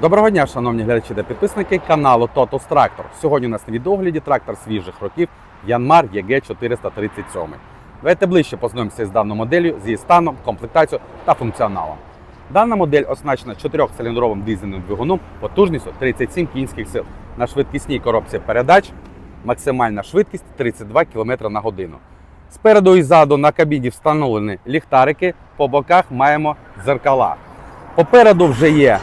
Доброго дня, шановні глядачі та підписники каналу Totus Tractor. Сьогодні у нас на відогляді трактор свіжих років Янмар ЕГ 437. Давайте ближче познайомимося з даною моделлю, з її станом, комплектацією та функціоналом. Дана модель оснащена 4-циліндровим дизельним двигуном потужністю 37 кінських сил на швидкісній коробці передач. Максимальна швидкість 32 км на годину. Спереду і ззаду на кабіні встановлені ліхтарики, по боках маємо дзеркала. Попереду вже є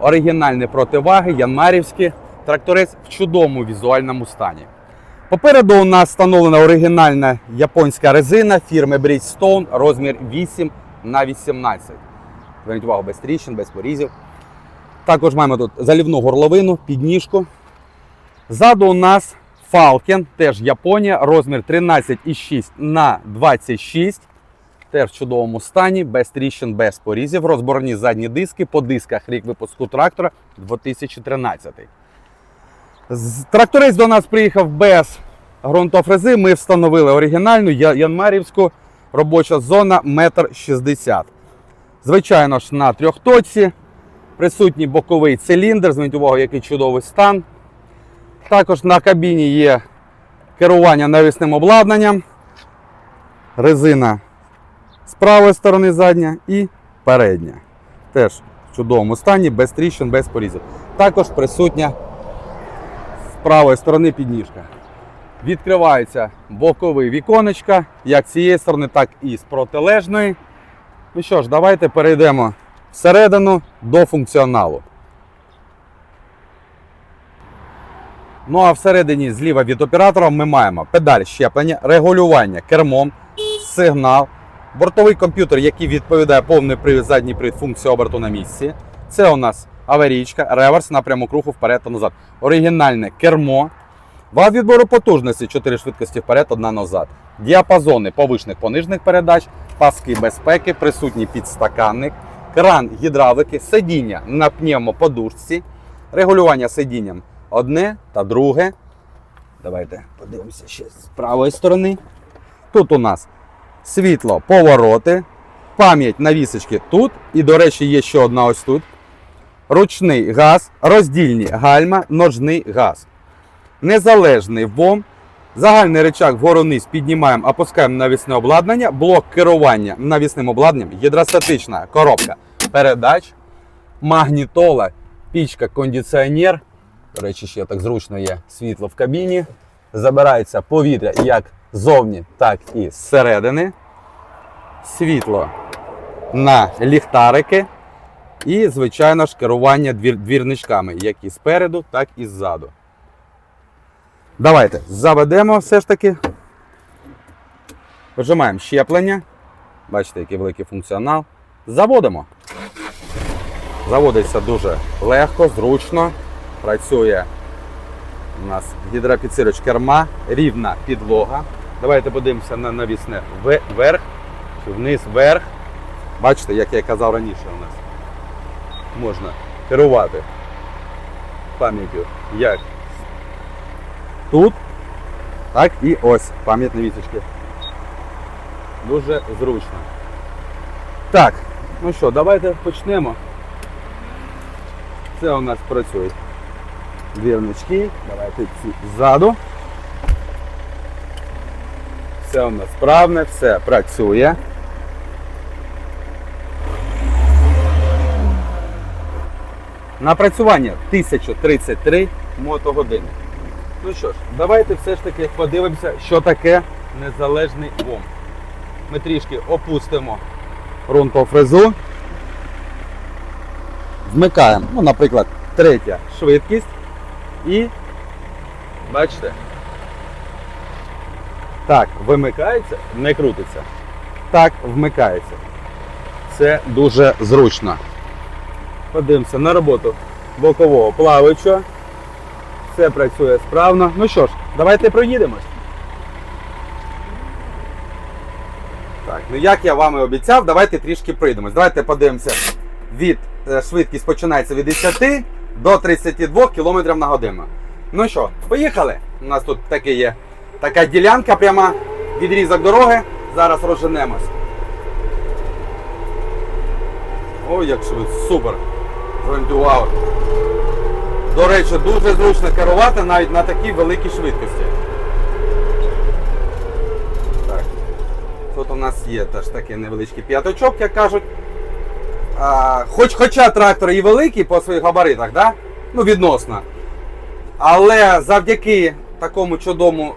оригінальні противаги, янмарівські, тракторець в чудовому візуальному стані. Попереду у нас встановлена оригінальна японська резина фірми Bridgestone, розмір 8 на 18. Зверніть увагу, без тріщин, без порізів. Також маємо тут залівну горловину, підніжку. Ззаду у нас Falcon, теж Японія, розмір 13,6 на 26. Теж в чудовому стані, без тріщин, без порізів. Розборні задні диски по дисках рік випуску трактора 2013. З- Тракторець до нас приїхав без ґрунтофрези. Ми встановили оригінальну янмарівську робоча зона 1,60 м. Звичайно ж, на трьохточці. Присутній боковий циліндр. Зверніть увагу, який чудовий стан. Також на кабіні є керування навісним обладнанням. Резина з правої сторони задня і передня. Теж в чудовому стані, без тріщин, без порізів. Також присутня з правої сторони підніжка. Відкриваються бокові віконечка, як з цієї сторони, так і з протилежної. Ну що ж, давайте перейдемо всередину до функціоналу. Ну а всередині зліва від оператора ми маємо педаль щеплення, регулювання кермом, сигнал, бортовий комп'ютер, який відповідає повний привід, задній привід, функції оберту на місці. Це у нас аварійка, реверс, напрямок руху вперед та назад. Оригінальне кермо. Вал відбору потужності 4 швидкості вперед, одна назад. Діапазони повишних понижних передач, паски безпеки, присутній підстаканник, кран гідравлики, сидіння на пневмоподушці, регулювання сидінням одне та друге. Давайте подивимося ще з правої сторони. Тут у нас світло, повороти, пам'ять навісочки тут. І, до речі, є ще одна ось тут. Ручний газ, роздільні гальма, ножний газ. Незалежний ВОМ. Загальний рычаг вгору-вниз піднімаємо, опускаємо навісне обладнання, блок керування навісним обладнанням, гідростатична коробка передач, магнітола, пічка, кондиціонер. До речі, ще так зручно є світло в кабіні. Забирається повітря як ззовні, так і зсередини. Світло на ліхтарики. І, звичайно ж, керування двір- двірничками, як і спереду, так і ззаду. Давайте заведемо все ж таки. Вижимаємо щеплення. Бачите, який великий функціонал. Заводимо. Заводиться дуже легко, зручно. Працює у нас гідропідсилювач керма, рівна підлога. Давайте подивимося на навісне вверх, чи вниз вверх. Бачите, як я казав раніше у нас. Можна керувати пам'яттю як тут, так і ось пам'ятні вісочки. Дуже зручно. Так, ну що, давайте почнемо. Це у нас працюють двірнички. Давайте ці ззаду. Все у нас справне, все працює. Напрацювання 1033 мотогодини. Ну що ж, давайте все ж таки подивимося, що таке незалежний ВОМ. Ми трішки опустимо ґрунтофрезу. Вмикаємо, ну, наприклад, третя швидкість. І бачите. Так, вимикається, не крутиться. Так, вмикається. Це дуже зручно. Подивимося на роботу бокового плаваючого. Все працює справно. Ну що ж, давайте проїдемось. Так, ну як я вам і обіцяв, давайте трішки пройдемось. Давайте подивимося. Від е, швидкість починається від 10 до 32 км на годину. Ну що, поїхали? У нас тут таке є така ділянка пряма, відрізок дороги. Зараз розженемось. Ой, як швидко, супер. Увагу. До речі, дуже зручно керувати навіть на такій великій швидкості. Так. Тут у нас є теж такий невеличкий п'яточок, як кажуть. А, хоч, хоча трактор і великий по своїх габаритах, да? ну відносно. Але завдяки такому чудовому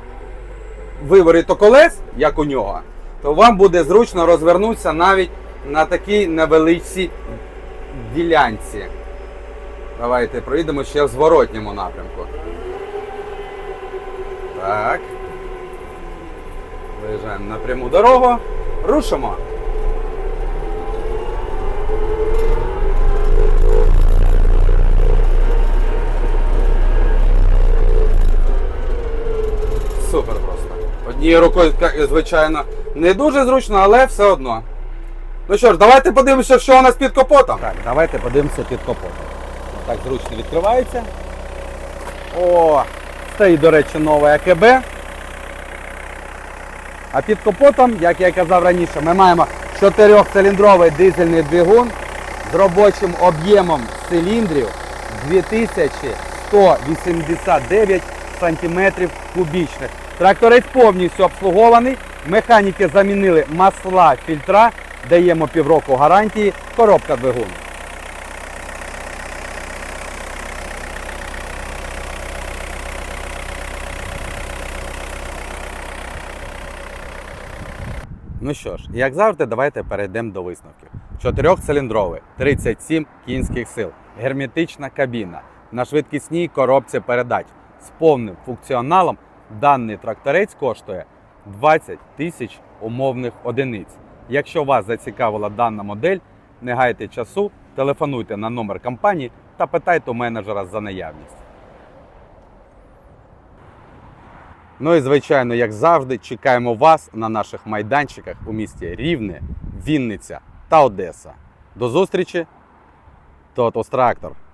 виворіту колес, як у нього, то вам буде зручно розвернутися навіть на такій невеличкій ділянці. Давайте проїдемо ще в зворотньому напрямку. Так. Виїжджаємо на пряму дорогу. Рушимо. Супер просто. Однією рукою, звичайно, не дуже зручно, але все одно. Ну що ж, давайте подивимося, що у нас під капотом. Так, давайте подивимося під капотом. Так зручно відкривається. О, стоїть, до речі, нове АКБ. А під капотом, як я казав раніше, ми маємо 4-циліндровий дизельний двигун з робочим об'ємом циліндрів 2189 сантиметрів кубічних. Тракторець повністю обслугований. Механіки замінили масла, фільтра, даємо півроку гарантії, коробка двигун. Ну що ж, як завжди, давайте перейдемо до висновків. Чотирьохциліндровий, 37 кінських сил, герметична кабіна на швидкісній коробці передач з повним функціоналом. Даний тракторець коштує 20 тисяч умовних одиниць. Якщо вас зацікавила дана модель, не гайте часу, телефонуйте на номер компанії та питайте у менеджера за наявність. Ну і звичайно, як завжди, чекаємо вас на наших майданчиках у місті Рівне, Вінниця та Одеса. До зустрічі! Тотос Трактор!